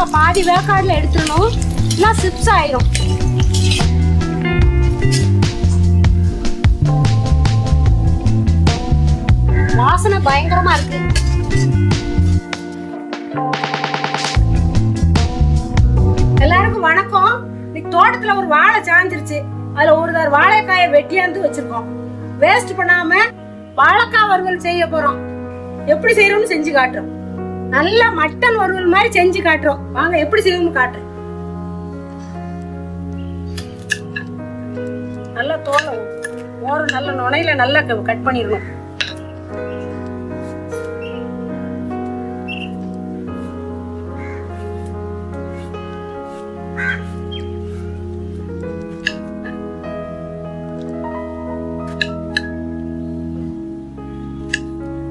வாழைக்காய் பாதி வேக்காடுல எடுத்துடணும். இல்லை சிப்ஸ் ஆயிரும் வாசனை பயங்கரமா இருக்கு. எல்லாருக்கும் வணக்கம். இன்னைக்கு தோட்டத்துல ஒரு வாழை சாஞ்சிருச்சு. அதுல ஒரு தர வாழைக்காயை வெட்டியாந்து வச்சிருக்கோம். வேஸ்ட் பண்ணாம வாழைக்காய் வறுவல் செய்ய போறோம். எப்படி செய்யறோம்னு செஞ்சு காட்டுறோம். நல்ல மட்டன் வறுவல் மாதிரி செஞ்சு காட்டுறோம். வாங்க எப்படி செய்யணும்னு காட்டுறேன். நல்லா தோலை ஓரம் நல்ல நுனையில நல்லா கட் பண்ணிடணும்.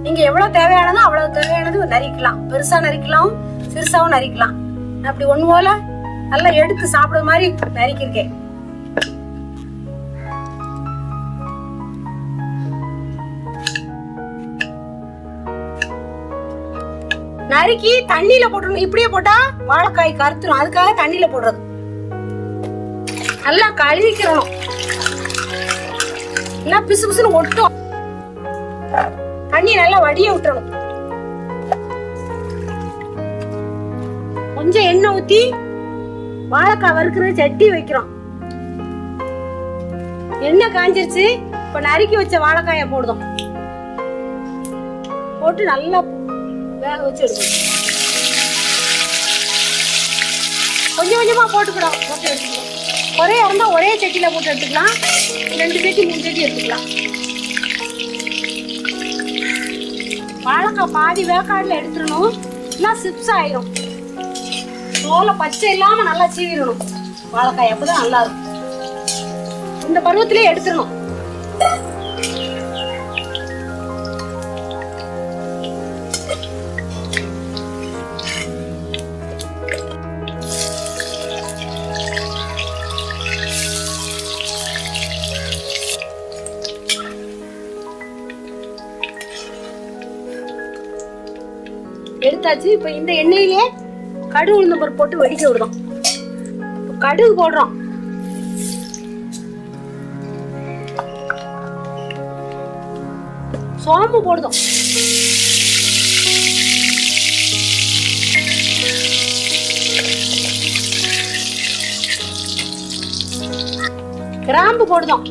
நீங்க எவ்வளவு தேவையானதோ அவ்வளவு தேவையானது நறுக்கலாம் பெருசா நறுக்கலாம் சிறுசாவும் நறுக்கலாம் அப்படி ஒண்ணு போல நல்லா எடுத்து சாப்பிடுற மாதிரி நறுக்கிருக்கேன் நறுக்கி தண்ணியில போட்டுருணும் இப்படியே போட்டா வாழைக்காய் கருத்துரும். அதுக்காக தண்ணியில போடுறது. நல்லா கழுவிக்கிறணும் நல்லா பிசு பிசுன்னு ஒட்டும். தண்ணி நல்லா வடிய விட்டுறணும் கொஞ்சம் எண்ணெய் ஊத்தி வாழைக்காய் வறுக்கிற சட்டி வைக்கிறோம். எண்ணெய் காஞ்சிருச்சு இப்ப நறுக்கி வச்ச வாழைக்காய போடுதோம். போட்டு நல்லா வேக வச்சு எடுக்கணும். கொஞ்சம் கொஞ்சமா போட்டுக்கிடும் போட்டு எடுத்துக்கலாம். ஒரே இருந்தா ஒரே சட்டியில போட்டு எடுத்துக்கலாம். ரெண்டு சட்டி மூணு சட்டி எடுத்துக்கலாம். வாழைக்காய் பாதி வேக்காடுல எடுத்துடணும். இல்லை சிப்ஸ் ஆயிரும். தோலை பச்சை இல்லாம நல்லா சீவிடணும். வாழைக்காய் அப்பதான் நல்லா இருக்கும். இந்த பருவத்திலே எடுத்துடணும். எடுத்தாச்சு. இப்ப இந்த எண்ணெயிலே கடுகு உளுந்தம் போட்டு வெடிக்க விடுறோம். கடுகு போடுறோம். சோம்பு போடுதோம். கிராம்பு போடுதோம்.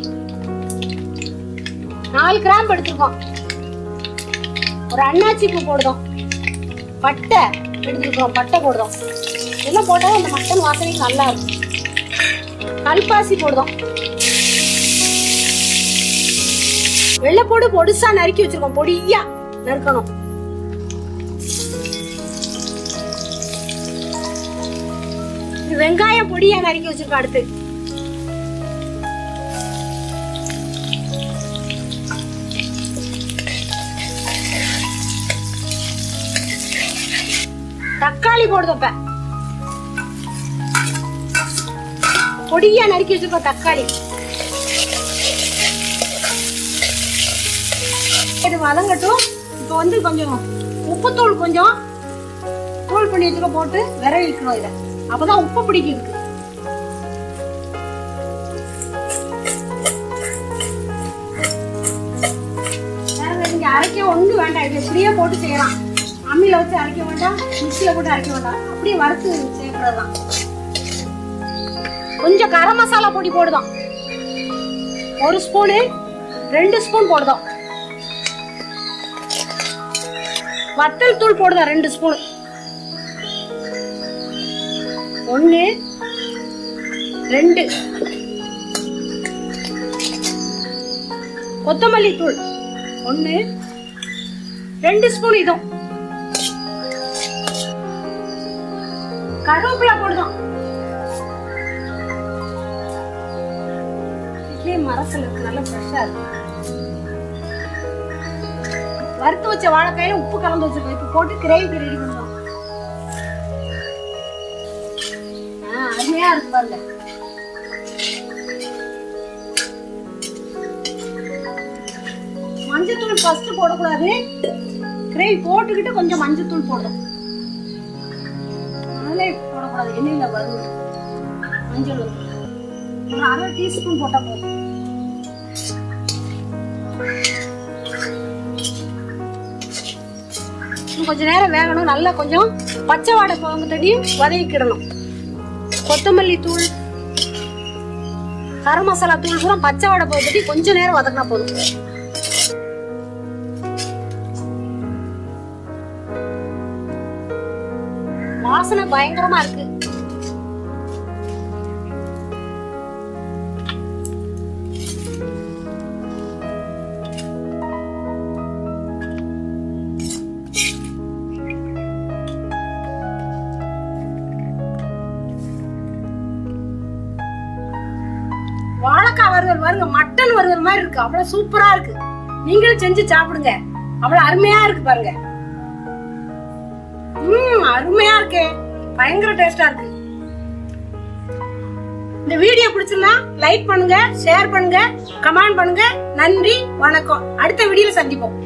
நாலு கிராம்பு எடுத்துருக்கோம். ஒரு அண்ணாச்சி பூ போடுதோம். பட்டை. எடுத்துக்கிறோம் பட்டை போடுறோம். இதெல்லாம் போட்டால் அந்த மட்டன் வாசனைக்கு நல்லா இருக்கும். கல்பாசி போடுறோம். வெள்ளைப்பூடு பொடிசா நறுக்கி வச்சிருக்கோம் பொடியா நறுக்கணும். வெங்காயம் பொடியா நறுக்கி வச்சிருக்கோம் அடுத்து. தக்காளி போடுது அப்ப பொடியா நறுக்கி வச்சிருக்கோம் தக்காளி. இது வதங்கட்டும். இப்போ வந்து கொஞ்சம் உப்புத்தூள் கொஞ்சம் தூள் பண்ணி வச்சுக்க போட்டு விரவிக்கணும் இதை. அப்பதான் உப்பு பிடிக்குது அரைக்க ஒண்ணு வேண்டாம். இது ஃப்ரீயாக போட்டு செய்யலாம். அம்மியில வச்சு அரைக்க வேண்டாம் மிக்சியில போட்டு அரைக்க வேண்டாம். அப்படியே வறுத்து செய்யக்கூடாதான் கொஞ்சம் கரம் மசாலா பொடி போடுதோம் ஒரு ஸ்பூனு ரெண்டு ஸ்பூன் போடுதோம் வத்தல் தூள் போடுதோம் ரெண்டு ஸ்பூன் ஒன்னு ரெண்டு. கொத்தமல்லி தூள் ஒன்னு ரெண்டு ஸ்பூன் இதுவும் கருவேப்பிலை போடுதோம் இட்லி மரத்துல இருக்கு நல்ல ஃப்ரெஷ்ஷா இருக்கு. வறுத்து வச்ச வாழைக்காயில உப்பு கலந்து வச்சிருக்கோம். இப்ப போட்டு கிரேவிக்கு ரெடி பண்ணுவோம் ஆ, அருமையா இருக்கு பாருங்க. மஞ்சத்தூள் ஃபர்ஸ்ட் போடக்கூடாது. கிரேவி போட்டுக்கிட்டு கொஞ்சம் மஞ்சத்தூள் போடணும். அதனால போடக்கூடாது. எண்ணெயில் வறுவல். மஞ்சள் ஒரு அரை டீஸ்பூன் போட்டால் போதும். கொஞ்ச நேரம் வேகணும். நல்லா கொஞ்சம் பச்சை வாடை போகட்டையும் வதக்கிடணும். கொத்தமல்லி தூள் கரம் மசாலா தூள் பூரா பச்சை வாடை போகட்டி கொஞ்ச நேரம் வதக்கினா போதும். வாசனை பயங்கரமா இருக்கு. வாழைக்காய் வறுவல் பாருங்க மட்டன் வறுவல் மாதிரி இருக்கு. அவ்வளவு சூப்பரா இருக்கு. நீங்களும் செஞ்சு சாப்பிடுங்க. அவ்வளவு அருமையா இருக்கு பாருங்க. ம் அருமையா இருக்கே. பயங்கர டேஸ்டா இருக்கு. இந்த வீடியோ பிடிச்சிருந்தா லைக் பண்ணுங்க ஷேர் பண்ணுங்க கமெண்ட் பண்ணுங்க. நன்றி வணக்கம். அடுத்த வீடியோல சந்திப்போம்.